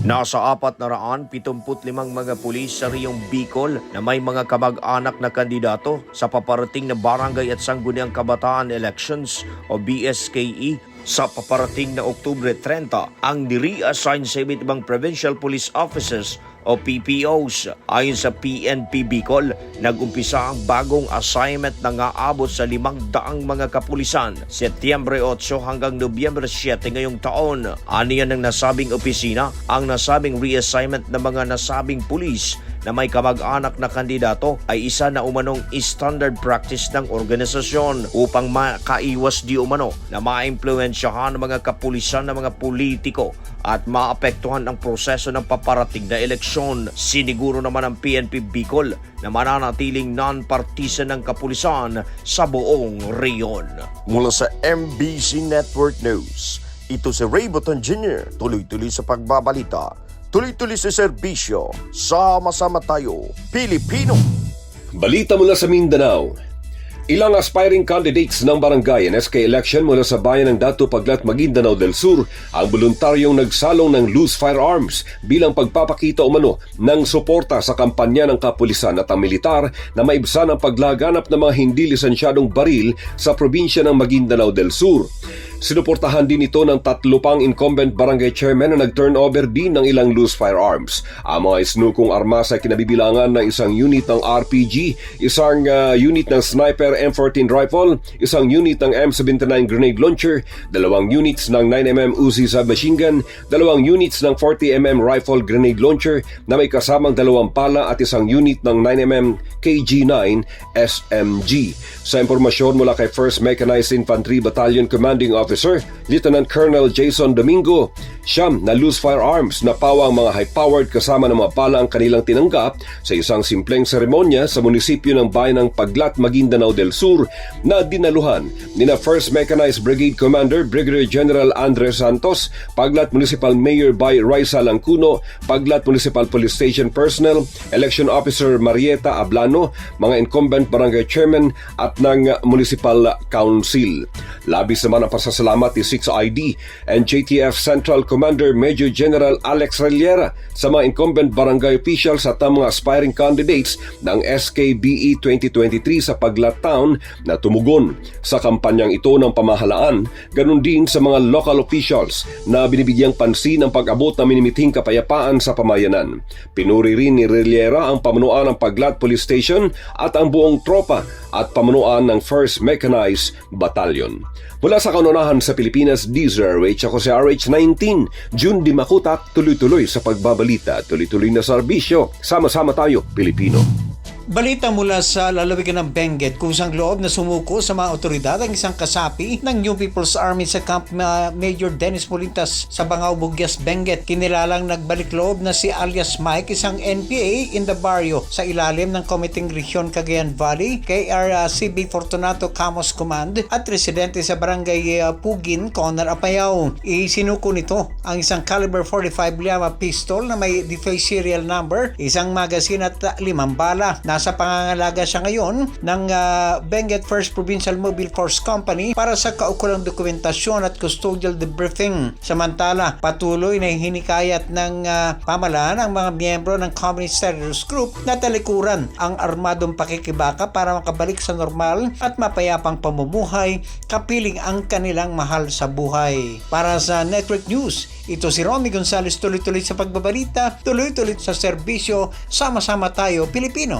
Nasa 475 mga pulis sa Riyong Bicol na may mga kamag-anak na kandidato sa paparating na Barangay at Sangguniang Kabataan Elections o BSKE sa paparating na Oktubre 30 ang nire-assign sa iba't ibang provincial police offices o PPOs. Ayon sa PNP Bicol, nag-umpisa ang bagong assignment na nga abot sa limang daang mga kapulisan Setyembre 8 hanggang Nobyembre 7 ngayong taon. Aniyan ng nasabing opisina ang nasabing reassignment ng mga nasabing pulis na may kamag-anak na kandidato ay isa na umanong standard practice ng organisasyon upang makaiwas di umano na maimpluensyahan ng mga kapulisan ng mga politiko at maapektuhan ang proseso ng paparating na eleksyon. Siniguro naman ng PNP Bicol na mananatiling non-partisan ng kapulisan sa buong reyon. Mula sa MBC Network News, ito si Ray Boton Jr. Tuloy-tuloy sa pagbabalita. Tuloy-tuloy sa serbisyo. Sama-sama tayo, Pilipino. Balita mula sa Mindanao. Ilang aspiring candidates ng barangay and SK election mula sa bayan ng Dato Paglat Maguindanao del Sur ang voluntaryong nagsalong ng loose firearms bilang pagpapakita umano ng suporta sa kampanya ng kapulisan at ang militar na maibsan ang paglaganap ng mga hindi lisensyadong baril sa probinsya ng Maguindanao del Sur. Sinuportahan din ito ng tatlo pang incumbent barangay chairman na nag-turnover din ng ilang loose firearms. Ang mga isnukong armas ay kinabibilangan ng isang unit ng RPG, isang uh, unit ng sniper M14 rifle, isang unit ng M79 grenade launcher, dalawang units ng 9mm Uzi submachine gun, dalawang units ng 40mm rifle grenade launcher na may kasamang dalawang pala at isang unit ng 9mm KG9 SMG. Sa impormasyon mula kay 1st Mechanized Infantry Battalion Commanding Officer, Lieutenant Colonel Jason Domingo, siyam na loose firearms na pawang mga high-powered kasama ng mga pala ang kanilang tinanggap sa isang simpleng seremonya sa munisipyo ng bayan ng Paglat, Maguindanao del Sur na dinaluhan ni na 1st Mechanized Brigade Commander Brigadier General Andres Santos, Paglat Municipal Mayor by Raisa Langcuno, Paglat Municipal Police Station Personnel, Election Officer Marieta Ablano, mga incumbent barangay chairman at ng Municipal Council. Labis naman ang pasasalamat ni 6ID and JTF Central Commander Major General Alex Reliera sa mga incumbent barangay officials at ang mga aspiring candidates ng SKBE 2023 sa Paglat Town na tumugon sa kampanyang ito ng pamahalaan, ganun din sa mga local officials na binibigyang pansin ang pag-abot ng minimiting kapayapaan sa pamayanan. Pinuri rin ni Reliera ang pamunuan ng Paglat Police Station at ang buong tropa at pamunuan ng 1st Mechanized Battalion. Mula sa kanunahan sa Pilipinas, DZRH ako si RH19, June Di Makutak, tuloy-tuloy sa pagbabalita, tuloy-tuloy na serbisyo. Sama-sama tayo, Pilipino. Balita mula sa lalawigan ng Benguet kung saan loob na sumuko sa mga otoridad ang isang kasapi ng New People's Army sa Camp Major Dennis Molintas sa Bangaw, Bugyas, Benguet. Kinilalang nagbalik loob na si alias Mike, isang NPA in the barrio sa ilalim ng Committing Region Cagayan Valley, KRCB Fortunato Camos Command at residente sa Barangay uh, Pugin, Conor Apayao. Isinuko nito ang isang caliber 45 Lama pistol na may deface serial number, isang magazine at limang bala. Nasa pangangalaga siya ngayon ng uh, Benguet First Provincial Mobile Force Company para sa kaukulang dokumentasyon at custodial debriefing. Samantala, patuloy na hinikayat ng uh, pamalaan ang mga miyembro ng Communist Terrorist Group na talikuran ang armadong pakikibaka para makabalik sa normal at mapayapang pamumuhay kapiling ang kanilang mahal sa buhay. Para sa Network News, ito si Romy Gonzales tuloy-tuloy sa pagbabalita, tuloy-tuloy sa serbisyo, sama-sama tayo Pilipino.